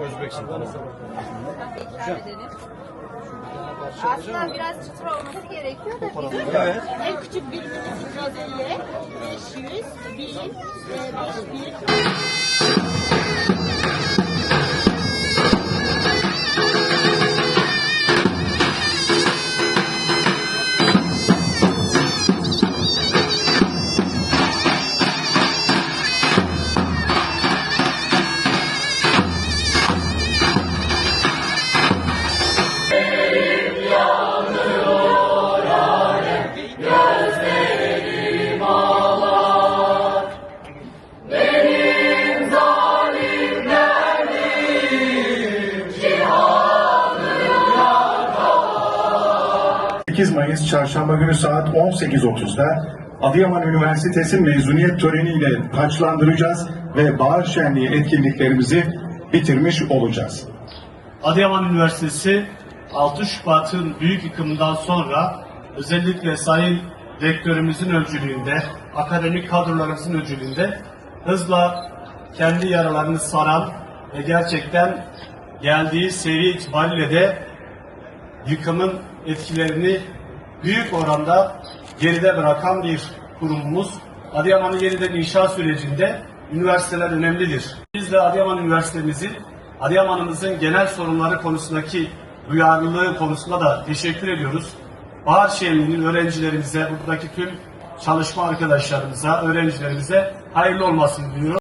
Özbekistan. Aslında biraz çıtır olması gerekiyor da bizim Evet. En küçük birimimiz Radelle 500, 1000, e, 5000. 8 Mayıs Çarşamba günü saat 18.30'da Adıyaman Üniversitesi mezuniyet töreniyle taçlandıracağız ve bahar şenliği etkinliklerimizi bitirmiş olacağız. Adıyaman Üniversitesi 6 Şubat'ın büyük yıkımından sonra özellikle Sayın Rektörümüzün öncülüğünde, akademik kadrolarımızın öncülüğünde hızla kendi yaralarını saran ve gerçekten geldiği seviye itibariyle de yıkımın etkilerini büyük oranda geride bırakan bir kurumumuz. Adıyaman'ın yeniden inşa sürecinde üniversiteler önemlidir. Biz de Adıyaman Üniversitemizin, Adıyaman'ımızın genel sorunları konusundaki duyarlılığı konusunda da teşekkür ediyoruz. Bahar Şenliği'nin öğrencilerimize, buradaki tüm çalışma arkadaşlarımıza, öğrencilerimize hayırlı olmasını diliyorum.